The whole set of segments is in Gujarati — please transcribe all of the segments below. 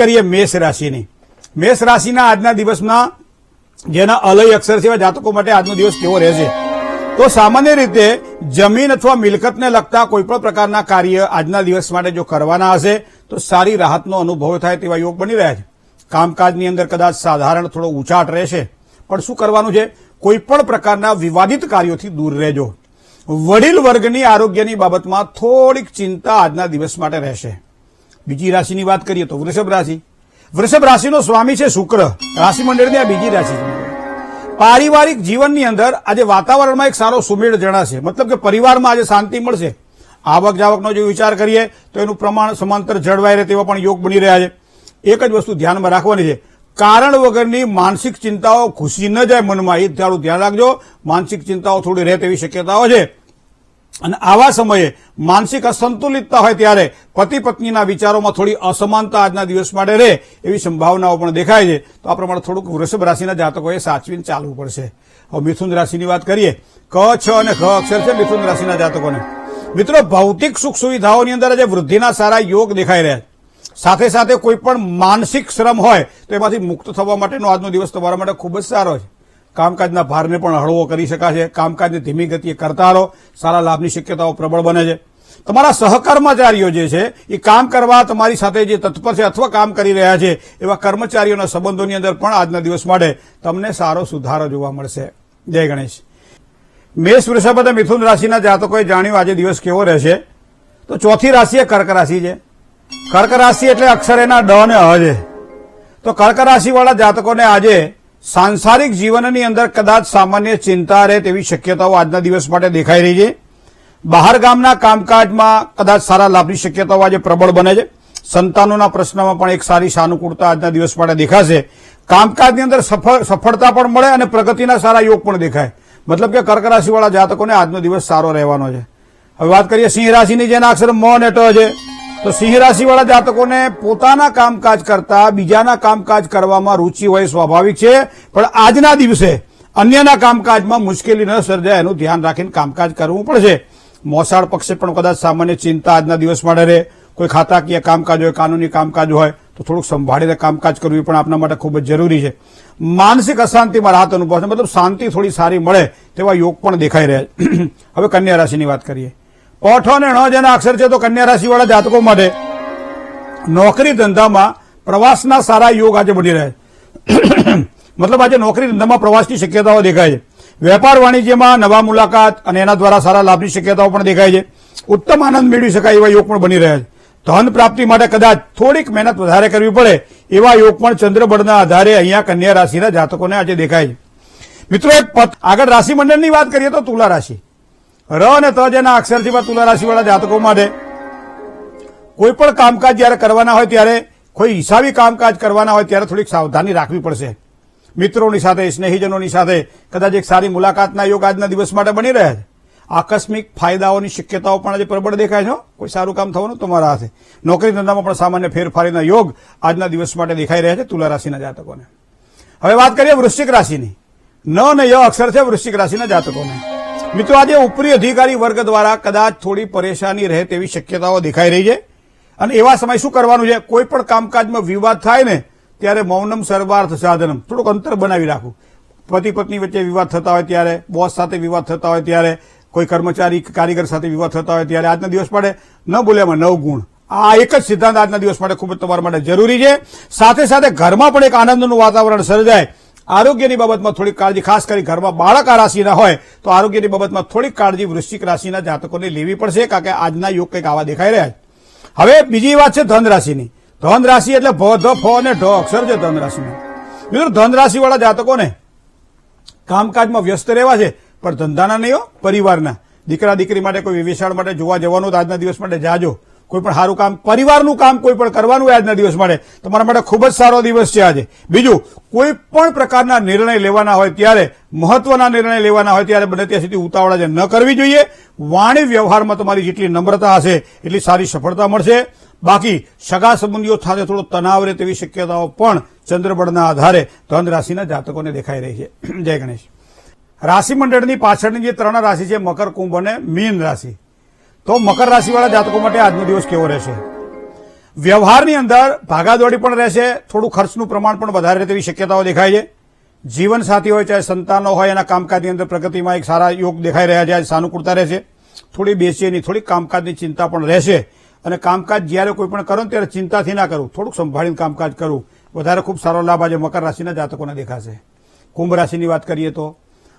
કરીએ મેષ રાશિની. મેષ રાશિના આજના દિવસમાં જેના અલય અક્ષર છે જાતકો માટે આજનો દિવસ કેવો રહેશે? તો સામાન્ય રીતે જમીન અથવા મિલકતને લગતા કોઈપણ પ્રકારના કાર્ય આજના દિવસ માટે જો કરવાના હશે, તો સારી રાહતનો અનુભવ થાય તેવા યોગ બની રહ્યા છે. કામકાજની અંદર કદાચ સાધારણ થોડો ઉચાટ રહેશે, પણ શું કરવાનું છે? કોઈપણ પ્રકારના વિવાદિત કાર્યોથી દૂર રહેજો. વડીલ વર્ગની આરોગ્યની બાબતમાં થોડીક ચિંતા આજના દિવસ માટે રહેશે. બીજી રાશિની વાત કરીએ તો વૃષભ રાશિ. વૃષભ રાશિનો સ્વામી છે શુક્ર. રાશિ મંડળની આ બીજી રાશિ પારિવારિક જીવનની અંદર આજે વાતાવરણમાં એક સારો સુમેળ જણાશે. મતલબ કે પરિવારમાં આજે શાંતિ મળશે. આવક જાવકનો જો વિચાર કરીએ, તો એનું પ્રમાણ સમાંતર જળવાઈ રહે તેવા પણ યોગ બની રહ્યા છે. એક જ વસ્તુ ધ્યાનમાં રાખવાની છે. કારણ વગરની માનસિક ચિંતાઓ ઘૂસી ન જાય મનમાં. એ થોડું ધ્યાન રાખજો. માનસિક ચિંતાઓ થોડી રહે તેવી શક્યતાઓ છે. અને આવા સમયે માનસિક અસંતુલિતતા હોય ત્યારે પતિ પત્નીના વિચારોમાં થોડી અસમાનતા આજના દિવસ માટે રહે એવી સંભાવનાઓ પણ દેખાય છે. તો આ પ્રમાણે થોડુંક વૃષભ રાશિના જાતકોએ સાચવીને ચાલવું પડશે. હવે મિથુન રાશિની વાત કરીએ. ક, છ અને ખ અક્ષર છે મિથુન રાશિના જાતકોને. મિત્રો, ભૌતિક સુખ સુવિધાઓની અંદર આજે વૃદ્ધિના સારા યોગ દેખાઈ રહ્યા છે. સાથે સાથે કોઈ પણ માનસિક શ્રમ હોય તો એમાંથી મુક્ત થવા માટેનો આજનો દિવસ તમારા માટે ખૂબ જ સારો છે. કામકાજના ભારને પણ હળવો કરી શકાશે. કામકાજને ધીમી ગતિએ કરતા રહો. સારા લાભની શક્યતાઓ પ્રબળ બને છે. તમારા સહકર્મચારીઓ જે છે, એ કામ કરવા તમારી સાથે જે તત્પર છે અથવા કામ કરી રહ્યા છે, એવા કર્મચારીઓના સંબંધોની અંદર પણ આજના દિવસ માટે તમને સારો સુધારો જોવા મળશે. જય ગણેશ. મેષ, વૃષભ અને મિથુન રાશિના જાતકોએ જાણ્યું આજે દિવસ કેવો રહેશે? તો ચોથી રાશિ એ કર્ક રાશિ છે. કર્ક રાશિ એટલે અક્ષર એના ડ ને હ છે. તો કર્ક રાશિવાળા જાતકોને આજે સાંસારિક જીવનની અંદર કદાચ સામાન્ય ચિંતા રહે તેવી શક્યતાઓ આજના દિવસ માટે દેખાઈ રહી છે. બહાર ગામના કામકાજમાં કદાચ સારા લાભની શક્યતાઓ આજે પ્રબળ બને છે. સંતાનોના પ્રશ્નમાં પણ એક સારી સાનુકૂળતા આજના દિવસ માટે દેખાશે. કામકાજની અંદર સફળ, સફળતા પણ મળે અને પ્રગતિના સારા યોગ પણ દેખાય. મતલબ કે કર્ક રાશિવાળા જાતકોને આજનો દિવસ સારો રહેવાનો છે. હવે વાત કરીએ સિંહ રાશિની, જેના અક્ષર મોન અને છે. તો સિંહ રાશિવાળા જાતકોને પોતાના કામકાજ કરતા બીજાના કામકાજ કરવામાં રુચિ હોય સ્વાભાવિક છે. પણ આજના દિવસે અન્યના કામકાજમાં મુશ્કેલી ન સર્જાય એનું ધ્યાન રાખીને કામકાજ કરવું પડશે. મોસાળ પક્ષે પણ કદાચ સામાન્ય ચિંતા આજના દિવસ માટે રહે. કોઈ ખાતાકીય કામકાજ હોય, કાનૂની કામકાજ હોય, તો થોડુંક સંભાળીને કામકાજ કરવું પણ આપણા માટે ખૂબ જ જરૂરી છે. માનસિક અશાંતિમાં રાહત અનુભવ છે. મતલબ શાંતિ થોડી સારી મળે તેવા યોગ પણ દેખાઈ રહ્યા છે. હવે કન્યા રાશિની વાત કરીએ. પઠ અને ણ જેના અક્ષર છે તો કન્યા રાશિવાળા જાતકો માટે નોકરી ધંધામાં પ્રવાસના સારા યોગ આજે બની રહ્યા છે. મતલબ આજે નોકરી ધંધામાં પ્રવાસની શક્યતાઓ દેખાય છે. વેપાર વાણિજ્યમાં નવા મુલાકાત અને એના દ્વારા સારા લાભની શક્યતાઓ પણ દેખાય છે. ઉત્તમ આનંદ મેળવી શકાય એવા યોગ પણ બની રહ્યા છે. ધન પ્રાપ્તિ માટે કદાચ થોડીક મહેનત વધારે કરવી પડે એવા યોગ પણ ચંદ્રબળના આધારે અહીંયા કન્યા રાશિના જાતકોને આજે દેખાય છે. મિત્રો, એક પત આગળ રાશિ મંડળની વાત કરીએ તો તુલા રાશિ. ર અને ત જેના અક્ષરથી પણ તુલા રાશિવાળા જાતકો માટે કોઈ પણ કામકાજ જ્યારે કરવાના હોય ત્યારે, કોઈ હિસાબી કામકાજ કરવાના હોય ત્યારે થોડીક સાવધાની રાખવી પડશે. મિત્રોની સાથે, સ્નેહીજનોની સાથે કદાચ એક સારી મુલાકાતના યોગ આજના દિવસ માટે બની રહ્યા છે. આકસ્મિક ફાયદાઓની શક્યતાઓ પણ આજે પ્રબળ દેખાય છે કોઈ સારું કામ થવાનું તમારા હાથે. નોકરી ધંધામાં પણ સામાન્ય ફેરફારીના યોગ આજના દિવસ માટે દેખાઈ રહ્યા છે તુલા રાશિના જાતકોને. હવે વાત કરીએ વૃશ્ચિક રાશિની. ન અને ય અક્ષર છે વૃશ્ચિક રાશિના જાતકોને. મિત્રો, આજે ઉપરી અધિકારી વર્ગ દ્વારા કદાચ થોડી પરેશાની રહે તેવી શક્યતાઓ દેખાઈ રહી છે. અને એવા સમય શું કરવાનું છે? કોઈ પણ કામકાજમાં વિવાદ થાય ને, ત્યારે મૌનમ સર્વાર્થ સાધનમ. થોડુંક અંતર બનાવી રાખવું. પતિ પત્ની વચ્ચે વિવાદ થતા હોય ત્યારે, બોસ સાથે વિવાદ થતા હોય ત્યારે, કોઈ કર્મચારી, કારીગર સાથે વિવાદ થતા હોય ત્યારે આજના દિવસ માટે ન બોલ્યામાં નવ ગુણ. આ એક જ સિદ્ધાંત આજના દિવસ માટે ખૂબ જ તમારા માટે જરૂરી છે. સાથે સાથે ઘરમાં પણ એક આનંદનું વાતાવરણ સર્જાય. આરોગ્યની બાબતમાં થોડીક કાળજી, ખાસ કરી ઘરમાં બાળક આ રાશિના હોય, તો આરોગ્યની બાબતમાં થોડીક કાળજી વૃશ્ચિક રાશિના જાતકોને લેવી પડશે, કારણ કે આજના યોગ કંઈક આવા દેખાઈ રહ્યા છે. હવે બીજી વાત છે ધન રાશિની. ધન રાશિ એટલે ભ, ધ, ફ અને ઢ અક્ષર છે ધન રાશિના. મિત્રો, ધન રાશિવાળા જાતકોને કામકાજમાં વ્યસ્ત રહેવા છે, પણ ધંધાના નહીં હો, પરિવારના. દીકરા દીકરી માટે કોઈ વિવેશાળ માટે જોવા જવાનું, તો આજના દિવસ માટે જાજો. કોઈ પણ સારું કામ, પરિવારનું કામ કોઈ પણ કરવાનું આજના દિવસ માટે. તમારા માટે ખૂબ જ સારો દિવસ છે આજે. બીજું, કોઈ પણ પ્રકારના નિર્ણય લેવાના હોય ત્યારે, મહત્વના નિર્ણય લેવાના હોય ત્યારે બને ત્યાં સુધી ઉતાવળા જે ન કરવી જોઈએ. વાણી વ્યવહારમાં તમારી જેટલી નમ્રતા હશે, એટલી સારી સફળતા મળશે. બાકી, સગા સંબંધીઓ સાથે થોડો તણાવ રહે તેવી શક્યતાઓ પણ ચંદ્રબળના આધારે ધન રાશિના જાતકોને દેખાઈ રહી છે. જય ગણેશ. રાશિ મંડળની પાછળની જે ત્રણ રાશિ છે, મકર કુંભ અને મીન રાશિ. તો મકર રાશિવાળા જાતકો માટે આજનો દિવસ કેવો રહેશે? વ્યવહારની અંદર ભાગાદોડી પણ રહેશે, થોડું ખર્ચનું પ્રમાણ પણ વધારે રહે તેવી શક્યતાઓ દેખાય છે. જીવન સાથી હોય ચાહે સંતાનો હોય, એના કામકાજની અંદર પ્રગતિમાં એક સારા યોગ દેખાઈ રહ્યા છે, આજે સાનુકૂળતા રહેશે. થોડી બેચેની થોડી કામકાજની ચિંતા પણ રહેશે. અને કામકાજ જ્યારે કોઈ પણ કરો ત્યારે ચિંતાથી ના કરવું થોડુંક સંભાળીને કામકાજ કરવું વધારે ખૂબ સારો લાભ આજે મકર રાશિના જાતકોને દેખાશે. કુંભ રાશિની વાત કરીએ તો,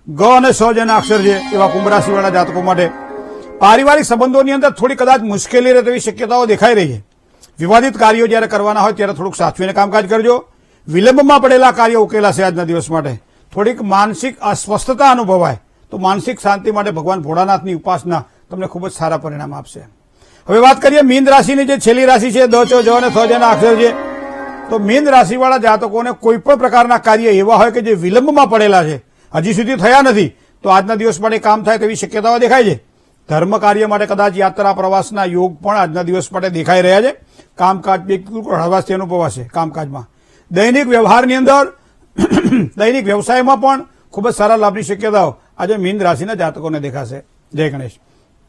ગ અને સ જેના અક્ષર છે, એવા કુંભ રાશિવાળા જાતકો માટે પારિવારિક સંબંધોની અંદર થોડી કદાચ મુશ્કેલી રહે તેવી શક્યતાઓ દેખાઈ રહી છે. વિવાદિત કાર્યો જ્યારે કરવાના હોય ત્યારે થોડુંક સાચવીને કામકાજ કરજો. વિલંબમાં પડેલા કાર્યો ઉકેલાશે આજના દિવસ માટે. થોડીક માનસિક અસ્વસ્થતા અનુભવાય તો માનસિક શાંતિ માટે ભગવાન ભોળાનાથની ઉપાસના તમને ખૂબ જ સારા પરિણામ આપશે. હવે વાત કરીએ મીન રાશિની જે છેલ્લી રાશિ છે, દ, ચો, જ અને થ જેના અક્ષર છે. તો મીન રાશિવાળા જાતકોને કોઈ પણ પ્રકારના કાર્ય એવા હોય કે જે વિલંબમાં પડેલા છે. હજી સુધી થયા નથી. તો આજના દિવસ માટે કામ થાય તેવી શક્યતાઓ દેખાય છે. ધર્મ કાર્ય માટે કદાચ યાત્રા પ્રવાસના યોગ પણ આજના દિવસ માટે દેખાઈ રહ્યા છે. કામકાજ બિલકુલ હળવાશથી અનુભવાશે કામકાજમાં. દૈનિક વ્યવહારની અંદર દૈનિક વ્યવસાયમાં પણ ખૂબ જ સારા લાભની શક્યતાઓ આજે મીન રાશિના જાતકોને દેખાશે. જય ગણેશ.